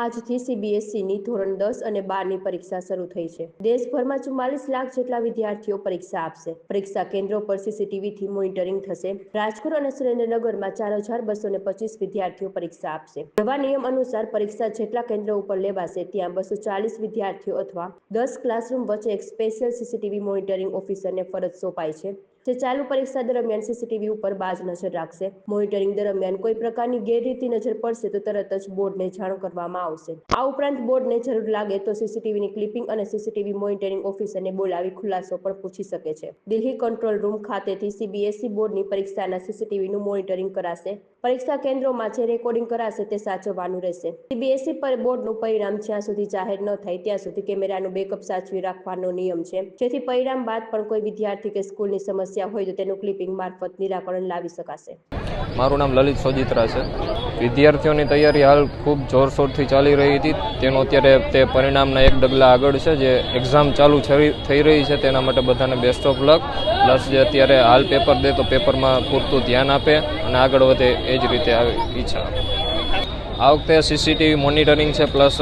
આજથી સીબીએસઈની ધોરણ દસ અને બારની પરીક્ષા શરૂ થઈ છે. દેશભરમાં ચુમ્માલીસ લાખ જેટલા વિદ્યાર્થીઓ પરીક્ષા આપશે. પરીક્ષા કેન્દ્રો પર સીસીટીવીથી મોનિટરિંગ થશે. રાજકોટ અને સુરેન્દ્રનગરમાં ચાર હજાર બસો ને પચીસ વિદ્યાર્થીઓ પરીક્ષા આપશે. નવા નિયમ અનુસાર પરીક્ષા જેટલા કેન્દ્રો ઉપર લેવાશે, ત્યાં બસો ચાલીસ વિદ્યાર્થીઓ અથવા દસ ક્લાસરૂમ વચ્ચે એક સ્પેશિયલ સીસીટીવી મોનિટરિંગ ઓફિસરને ફરજ સોંપાય છે. જે ચાલુ પરીક્ષા દરમિયાન સીસીટીવી ઉપર બાજ નજર રાખશે. મોનિટરિંગ દરમિયાન કોઈ પ્રકારની ગેરરીતિ નજર પડશે તો તરત જ બોર્ડને જાણ કરવામાં આવશે. આ ઉપરાંત બોર્ડને જરૂર લાગે તો સીસીટીવીની ક્લિપિંગ અને સીસીટીવી મોનિટરિંગ ઓફિસરને બોલાવી ખુલાસો પણ પૂછી શકે છે. દિલ્હી કંટ્રોલ રૂમ ખાતેથી સીબીએસઈ બોર્ડની પરીક્ષાના સીસીટીવીનું મોનિટરિંગ કરાશે. પરીક્ષા કેન્દ્રોમાં જે રેકોર્ડિંગ કરાશે તે સાચવવાનું રહેશે. સીબીએસઈ પર બોર્ડનું પરિણામ જ્યાં સુધી જાહેર ન થાય ત્યાં સુધી કેમેરાનું બેકઅપ સાચવી રાખવાનો નિયમ છે. જેથી પરિણામ બાદ પણ કોઈ વિદ્યાર્થી કે સ્કૂલની સમસ્યા હોય તો તેનું ક્લિપિંગ મારફત નિરાકરણ લાવી શકાશે. મારું નામ લલિત સોજિત્રા છે. વિદ્યાર્થીઓની તૈયારી હાલ ખૂબ જોરશોરથી ચાલી રહી હતી. તેનું અત્યારે તે પરિણામના એક ડગલા આગળ છે જે એક્ઝામ ચાલુ થઈ રહી છે. તેના માટે બધાને બેસ્ટ ઓફ લક પ્લસ જે અત્યારે હાલ પેપર દે તો પેપરમાં પૂરતું ધ્યાન આપે અને આગળ વધે એ જ રીતે આવી ઈચ્છા. આ વખતે સીસીટીવી મોનિટરિંગ છે. પ્લસ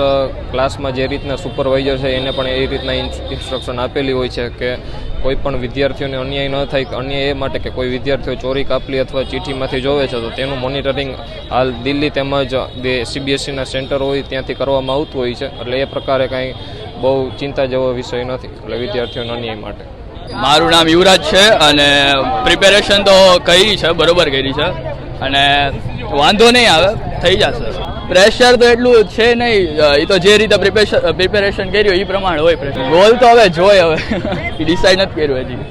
ક્લાસમાં જે રીતના સુપરવાઇઝર છે એને પણ એ રીતના ઇન્સ્ટ્રક્શન આપેલી હોય છે કે કોઈ પણ વિદ્યાર્થીઓને અન્યાય ન થાય અન્ય એ માટે કે કોઈ વિદ્યાર્થીઓ ચોરી કાપલી અથવા ચીઠીમાંથી જોવે છે, તો તેનું મોનિટરિંગ હાલ દિલ્હી તેમજ સીબીએસઈના સેન્ટર હોય ત્યાંથી કરવામાં આવતું હોય છે. એટલે એ પ્રકારે કાંઈ બહુ ચિંતા જેવો વિષય નથી, એટલે વિદ્યાર્થીઓને અન્યાય માટે. મારું નામ યુવરાજ છે અને પ્રિપેરેશન તો કરી છે, બરોબર કરી છે. અને વાંધો નહીં આવે, થઈ જશે. પ્રેશર તો એટલું છે નહીં. એ તો જે રીતે પ્રિપેરેશન કર્યું એ પ્રમાણે હોય પ્રેશર ગોલ તો હવે જોય હવે. ડિસાઈડ નથી કર્યું હજી.